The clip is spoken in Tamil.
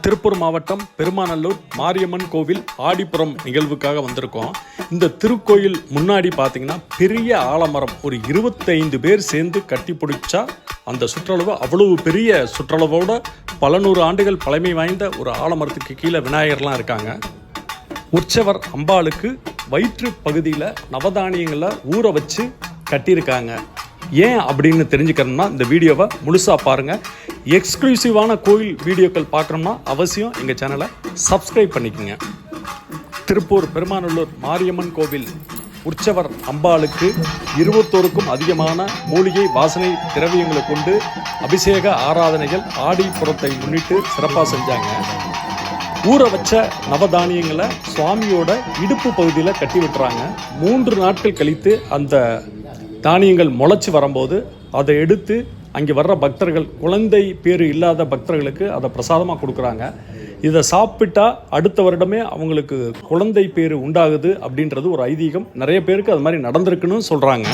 திருப்பூர் மாவட்டம் பெருமாநல்லூர் மாரியம்மன் கோவில் ஆடிப்புறம் நிகழ்வுக்காக வந்திருக்கோம். இந்த திருக்கோயில் முன்னாடி பார்த்தீங்கன்னா பெரிய ஆலமரம். ஒரு இருபத்தைந்து பேர் சேர்ந்து கட்டி பிடிச்சா அந்த சுற்றளவு அவ்வளவு பெரிய சுற்றளவோட பல நூறு ஆண்டுகள் பழமை வாய்ந்த ஒரு ஆலமரத்துக்கு கீழே விநாயகர்லாம் இருக்காங்க. உற்சவர் அம்பாளுக்கு வயிற்று பகுதியில் நவதானியங்களை ஊற வச்சு கட்டியிருக்காங்க. ஏன் அப்படின்னு தெரிஞ்சுக்கணும்னா இந்த வீடியோவை முழுசாக பாருங்கள் எக்ஸ்க்ளூசிவான கோயில் வீடியோக்கள் பார்க்குறோம்னா அவசியம் எங்கள் சேனலை சப்ஸ்கிரைப் பண்ணிக்கோங்க. திருப்பூர் பெருமாநல்லூர் மாரியம்மன் கோவில் உற்சவர் அம்பாளுக்கு இருபத்தோருக்கும் அதிகமான மூலிகை வாசனை திரவியங்களை கொண்டு அபிஷேக ஆராதனைகள் ஆடி புறத்தை முன்னிட்டு சிறப்பாக செஞ்சாங்க. ஊற வச்ச நவதானியங்களை சுவாமியோட இடுப்பு பகுதியில் கட்டி விட்டுறாங்க. மூன்று நாட்கள் கழித்து அந்த தானியங்கள் முளைச்சி வரும்போது அதை எடுத்து அங்கே வர்ற பக்தர்கள் குழந்தை பேர் இல்லாத பக்தர்களுக்கு அதை பிரசாதமாக கொடுக்குறாங்க. இதை சாப்பிட்டா அடுத்த வருடமே அவங்களுக்கு குழந்தை பேர் உண்டாகுது அப்படின்றது ஒரு ஐதீகம். நிறைய பேருக்கு அது மாதிரி நடந்திருக்குன்னு சொல்கிறாங்க